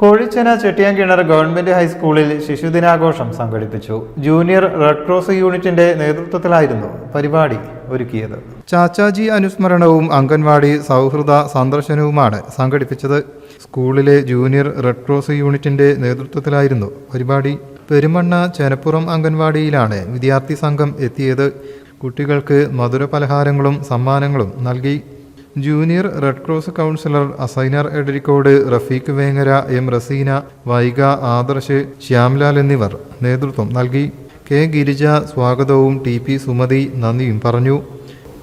Kozhichena Chettiyankinar government ഹൈസ്കൂളിൽ ശിശുദിനാഘോഷം സംഘടിപ്പിച്ചു. Junior red cross യൂണിറ്റിന്റെ നേതൃത്വത്തിലായിരുന്നു പരിപാടി ഒരുക്കിയത്. ചാച്ചാജി അനുസ്മരണവും അംഗൻവാടി സൗഹൃദ സന്ദർശനവുമാണ് സംഘടിപ്പിച്ചത്. സ്കൂളിലെ ജൂനിയർ റെഡ് ക്രോസ് യൂണിറ്റിന്റെ നേതൃത്വത്തിലായിരുന്നു പരിപാടി. പെരുമണ്ണ ചെനപ്പുറം അംഗൻവാടിയിലാണ് വിദ്യാർത്ഥി സംഘം എത്തിയത്. കുട്ടികൾക്ക് മധുര പലഹാരങ്ങളും സമ്മാനങ്ങളും നൽകി. Junior red cross councillor Asainar Edarikode Rafeeq Vengara M Raseena Vaiga Adarsh Shyamlal എന്നിവർ നേതൃത്വം നൽകി. കെ ഗിരിജ സ്വാഗതവും ടി പി സുമതി നന്ദിയും പറഞ്ഞു.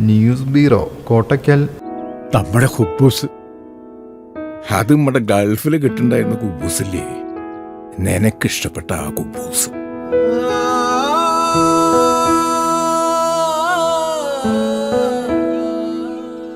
News bureau Kottakkal. നമ്മുടെ കുബൂസ് അത് നമ്മുടെ ഗൾഫിൽ കിട്ടുണ്ടായിരുന്ന കുബൂസില്ലേ? നിനക്കിഷ്ടപ്പെട്ട ആ കുബൂസ്.